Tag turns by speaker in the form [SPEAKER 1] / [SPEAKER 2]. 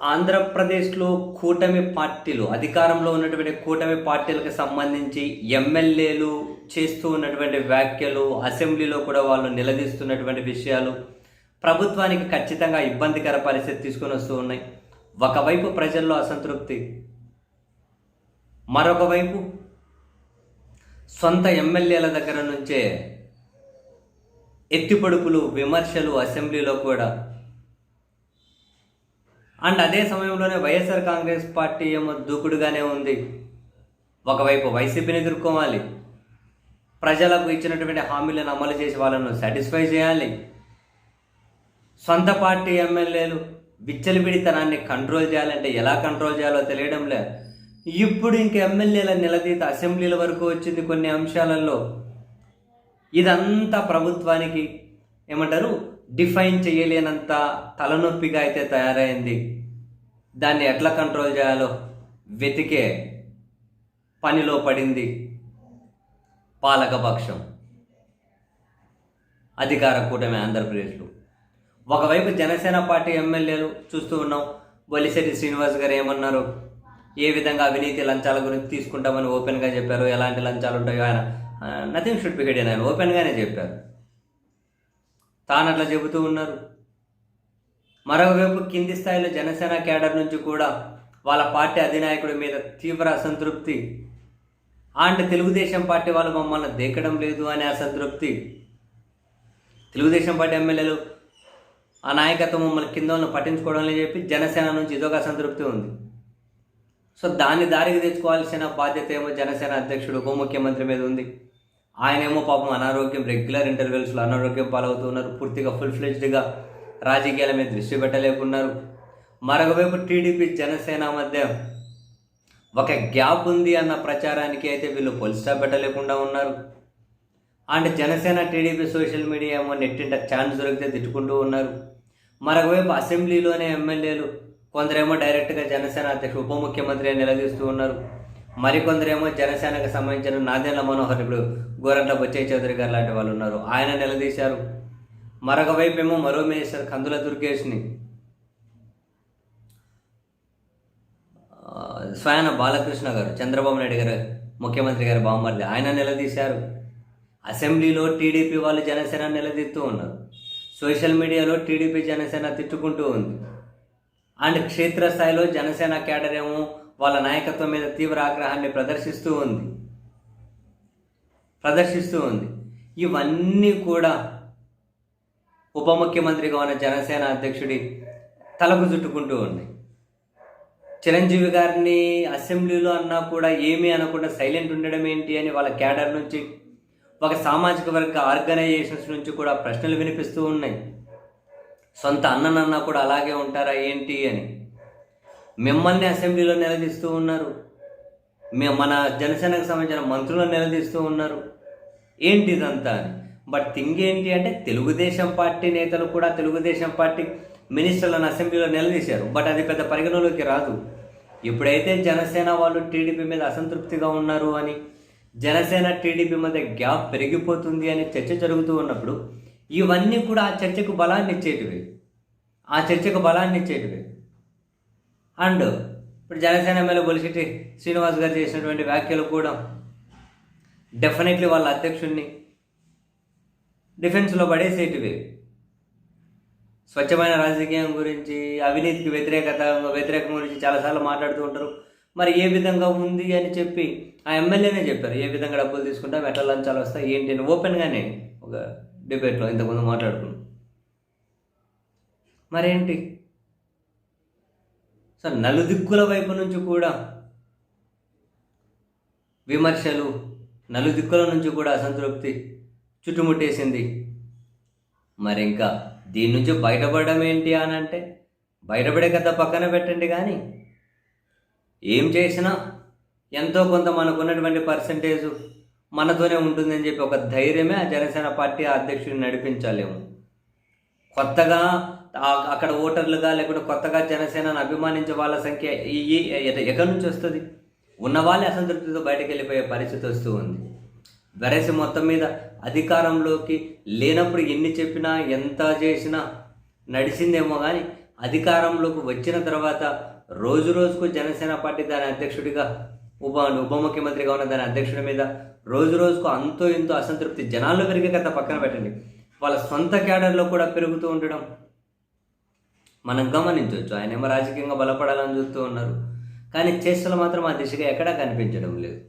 [SPEAKER 1] ఆంధ్రప్రదేశ్లో కూటమి పార్టీలు అధికారంలో ఉన్నటువంటి కూటమి పార్టీలకు సంబంధించి ఎమ్మెల్యేలు చేస్తూ ఉన్నటువంటి వ్యాఖ్యలు అసెంబ్లీలో కూడా వాళ్ళు నిలదీస్తున్నటువంటి విషయాలు ప్రభుత్వానికి ఖచ్చితంగా ఇబ్బందికర పరిస్థితి తీసుకొని వస్తూ ఉన్నాయి. ఒకవైపు ప్రజల్లో అసంతృప్తి మరొక వైపు సొంత ఎమ్మెల్యేల దగ్గర నుంచే ఎత్తిపొడుపులు విమర్శలు అసెంబ్లీలో కూడా అండ్ అదే సమయంలోనే వైఎస్ఆర్ కాంగ్రెస్ పార్టీ ఏమో దూకుడుగానే ఉంది. ఒకవైపు వైసీపీని ఎదుర్కోవాలి. ప్రజలకు ఇచ్చినటువంటి హామీలను అమలు చేసి వాళ్ళను సాటిస్ఫై చేయాలి. సొంత పార్టీ ఎమ్మెల్యేలు విచ్చలవిడితనాన్ని కంట్రోల్ చేయాలంటే ఎలా కంట్రోల్ చేయాలో తెలియడం లే ఇప్పుడు ఇంక ఎమ్మెల్యేల నిలదీత అసెంబ్లీల వరకు వచ్చింది కొన్ని అంశాలలో. ఇదంతా ప్రభుత్వానికి ఏమంటారు? డిఫైన్ చేయలేనంత తలనొప్పిగా అయితే తయారైంది. దాన్ని ఎట్లా కంట్రోల్ చేయాలో వెతికే పనిలో పడింది పాలకపక్షం అధికార కూటమి ఆంధ్రప్రదేశ్లో. ఒకవైపు జనసేన పార్టీ ఎమ్మెల్యేలు చూస్తూ ఉన్నాం. వలిశెట్టి శ్రీనివాస్ గారు ఏమన్నారు? ఏ విధంగా అవినీతి లంచాల గురించి తీసుకుంటామని ఓపెన్గా చెప్పారు? ఎలాంటి లంచాలు ఉంటాయో ఆయన నథింగ్ షుడ్ బి హిడెన్ ఆయన ఓపెన్గానే చెప్పారు. తాను అట్లా చెబుతూ ఉన్నారు. మరోవైపు కింది స్థాయిలో జనసేన కేడర్ నుంచి కూడా వాళ్ళ పార్టీ అధినాయకుడి మీద తీవ్ర అసంతృప్తి. అండ్ తెలుగుదేశం పార్టీ వాళ్ళు మమ్మల్ని దేకడం లేదు అనే అసంతృప్తి. తెలుగుదేశం పార్టీ ఎమ్మెల్యేలు ఆ నాయకత్వం మమ్మల్ని కింద వాళ్ళని పట్టించుకోవడం లేదని చెప్పి జనసేన నుంచి ఇదొక అసంతృప్తి ఉంది. సో దాన్ని దారికి తెచ్చుకోవాల్సిన బాధ్యత ఏమో జనసేన అధ్యక్షుడు ఉప ముఖ్యమంత్రి మీద ఉంది. ఆయనేమో పాపం అనారోగ్యం రెగ్యులర్ ఇంటర్వెల్స్లో అనారోగ్యం పాలవుతున్నారు. పూర్తిగా ఫుల్ ఫ్లెజ్డ్గా రాజకీయాల మీద దృష్టి పెట్టలేకున్నారు. మరొకవైపు టీడీపీ జనసేన మధ్య ఒక గ్యాప్ ఉంది అన్న ప్రచారానికి అయితే వీళ్ళు పొలిస్టా పెట్టలేకుండా ఉన్నారు. And Janasena TDP social media ఏమో నెట్టింట ఛాన్స్ దొరికితే తిట్టుకుంటూ ఉన్నారు. మరొకవైపు అసెంబ్లీలోనే ఎమ్మెల్యేలు కొందరేమో డైరెక్ట్గా జనసేన అధ్యక్షుడు ఉప ముఖ్యమంత్రి నిలదీస్తూ ఉన్నారు. మరికొందరేమో జనసేనకు సంబంధించిన నాదేళ్ళ మనోహర్ ఇప్పుడు గోరంట్ల బొచ్చయ్య చౌదరి గారు లాంటి వాళ్ళు ఉన్నారు. ఆయన నిలదీశారు. మరొక వైపేమో ఏమో మరో మినిస్టర్ కందుల దుర్గేష్ని. స్వయాన బాలకృష్ణ గారు చంద్రబాబు నాయుడు గారు ముఖ్యమంత్రి గారు బామ్మర్ది ఆయన నిలదీశారు. అసెంబ్లీలో టీడీపీ వాళ్ళు జనసేన నిలదీస్తూ ఉన్నారు. సోషల్ మీడియాలో టీడీపీ జనసేన తిట్టుకుంటూ ఉంది. అండ్ క్షేత్రస్థాయిలో జనసేన కేడర్ ఏమో వాళ్ళ నాయకత్వం మీద తీవ్ర ఆగ్రహాన్ని ప్రదర్శిస్తూ ఉంది. ప్రదర్శిస్తూ ఉంది. ఇవన్నీ కూడా ఉప ముఖ్యమంత్రిగా ఉన్న జనసేన అధ్యక్షుడి తలకు చుట్టుకుంటూ ఉన్నాయి చిరంజీవి గారిని అసెంబ్లీలో అన్నా కూడా ఏమీ అనకుండా సైలెంట్ ఉండడం ఏంటి అని వాళ్ళ క్యాడర్ నుంచి ఒక సామాజిక వర్గ ఆర్గనైజేషన్స్ నుంచి కూడా ప్రశ్నలు వినిపిస్తూ ఉన్నాయి. సొంత అన్ననన్నా కూడా అలాగే ఉంటారా ఏంటి అని. మిమ్మల్ని అసెంబ్లీలో నిలదీస్తూ ఉన్నారు. మే- మన జనసేనకు సంబంధించిన మంత్రులను నిలదీస్తూ ఉన్నారు. ఏంటి ఇదంతా అని. బట్ థింగ్ ఏంటి అంటే తెలుగుదేశం పార్టీ నేతలు కూడా తెలుగుదేశం పార్టీ మినిస్టర్లను అసెంబ్లీలో నిలదీశారు. బట్ అది పెద్ద పరిగణలోకి రాదు. ఎప్పుడైతే జనసేన వాళ్ళు టీడీపీ మీద అసంతృప్తిగా ఉన్నారు అని జనసేన టీడీపీ మధ్య గ్యాప్ పెరిగిపోతుంది అని చర్చ జరుగుతూ ఉన్నప్పుడు ఇవన్నీ కూడా ఆ చర్చకు బలాన్ని ఇచ్చేటివి. ఆ చర్చకు బలాన్ని ఇచ్చేటివి. అండ్ ఇప్పుడు జనసేన ఎమ్మెల్యే బొలిశెట్టి శ్రీనివాస్ గారు చేసినటువంటి వ్యాఖ్యలు కూడా డెఫినెట్లీ వాళ్ళ అధ్యక్షుడిని డిఫెన్స్లో పడేసేటివి. స్వచ్ఛమైన రాజకీయం గురించి అవినీతికి వ్యతిరేకత వ్యతిరేకం గురించి చాలాసార్లు మాట్లాడుతూ ఉంటారు. మరి ఏ విధంగా ఉంది అని చెప్పి ఆ ఎమ్మెల్యేనే చెప్పారు. ఏ విధంగా డబ్బులు తీసుకుంటాం ఎట్లా లంచాలు వస్తాయి ఏంటి అని ఓపెన్గానే ఒక డిబేట్లో ఇంతకుముందు మాట్లాడుకున్నాం. మరేంటి? సో నలుదిక్కుల వైపు నుంచి కూడా విమర్శలు నలుదిక్కుల నుంచి కూడా అసంతృప్తి చుట్టుముట్టేసింది. మరి ఇంకా దీని నుంచి బయటపడడం ఏంటి అని అంటే బయటపడే కథ పక్కన పెట్టండి కానీ ఏం చేసినా ఎంతో కొంత మనకు ఉన్నటువంటి పర్సంటేజ్ మనతోనే ఉంటుందని చెప్పి ఒక ధైర్యమే ఆ జనసేన పార్టీ అధ్యక్షుడిని నడిపించలేము. కొత్తగా అక్కడ ఓటర్లుగా లేకుంటే కొత్తగా జనసేనను అభిమానించే వాళ్ళ సంఖ్య ఈ- ఎక్కడి నుంచి వస్తుంది? ఉన్న వాళ్ళే అసంతృప్తితో బయటకు వెళ్ళిపోయే పరిస్థితి వస్తూ ఉంది. వెరసి మొత్తం మీద అధికారంలోకి లేనప్పుడు ఎన్ని చెప్పినా ఎంత చేసినా నడిచిందేమో కానీ అధికారంలోకి వచ్చిన తర్వాత రోజు రోజుకు జనసేన పార్టీ దాని అధ్యక్షుడిగా ఉప ఉప ముఖ్యమంత్రిగా ఉన్న దాని అధ్యక్షుడి మీద రోజు రోజుకు అంతో ఇంతో అసంతృప్తి జనాల్లో పెరిగే కథ పక్కన పెట్టండి. వాళ్ళ సొంత క్యాడర్లో కూడా పెరుగుతూ ఉండడం. మనం గమనించవచ్చు ఆయన ఏమో రాజకీయంగా బలపడాలని చూస్తూ ఉన్నారు. కానీ చేష్టలు మాత్రం ఆ దిశగా ఎక్కడా కనిపించడం లేదు.